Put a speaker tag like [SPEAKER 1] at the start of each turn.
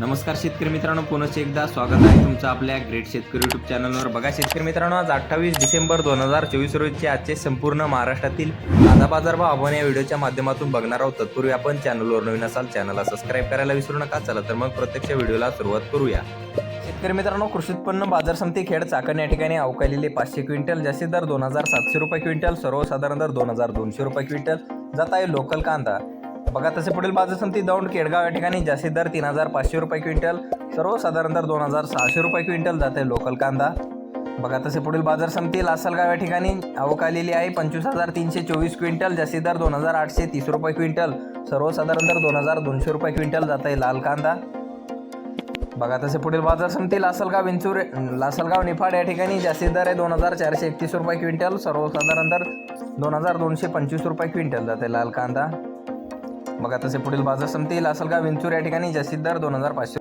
[SPEAKER 1] नमस्कार शेतकरी मित्रांनो पुनश्च एकदा स्वागत आहे तुमचं आपल्या ग्रेट शेतकरी युट्यूब चॅनलवर बघा शेतकरी मित्रांनो आज अठ्ठावीस डिसेंबर दोन हजार चोवीस रोजीचे आजचे संपूर्ण महाराष्ट्रातील कांदा बाजारभाव आपण या व्हिडिओच्या माध्यमातून बघणार आहोत. तत्पूर्वी आपण चॅनलवर नवीन असाल चॅनलला सबस्क्राईब करायला विसरू नका. चला तर मग प्रत्यक्ष व्हिडिओला सुरुवात करूया. शेतकरी मित्रांनो कृषी उत्पन्न बाजार समिती खेड चाकण या ठिकाणी अवकालेले पाचशे क्विंटल जास्तीत दर दोन हजार सातशे रुपये क्विंटल सर्वसाधारण दर दोन हजार दोनशे रुपये क्विंटल. जात आहे लोकल कांदा. बघा तसे पुढील बाजार समिती दौंड केडगाव या ठिकाणी जास्तीत दर तीन हजार पाचशे रुपये क्विंटल सर्वसाधारण दर दोन हजार सहाशे रुपये क्विंटल जाते आहे लोकल कांदा. बघा तसे पुढील बाजार समिती लासलगाव या ठिकाणी आवक आलेली आहे पंचवीस हजार तीनशे चोवीस क्विंटल जास्तीत दर दोन हजार आठशे तीस रुपये क्विंटल सर्वसाधारण दर दोन हजार दोनशे रुपये क्विंटल जात आहे लाल कांदा. बघा तसे पुढील बाजार समिती लासलगाव विंचूर लासलगाव निफाड या ठिकाणी जास्तीत दर आहे दोन हजार चारशे एकतीस रुपये क्विंटल सर्वसाधारण दर दोन हजार दोनशे पंचवीस रुपये क्विंटल जाते लाल कांदा. बघा तसे पुढील बाजार समिती लासलगाव विंचूर या ठिकाणी जास्तीत दर दोन हजार पाचशे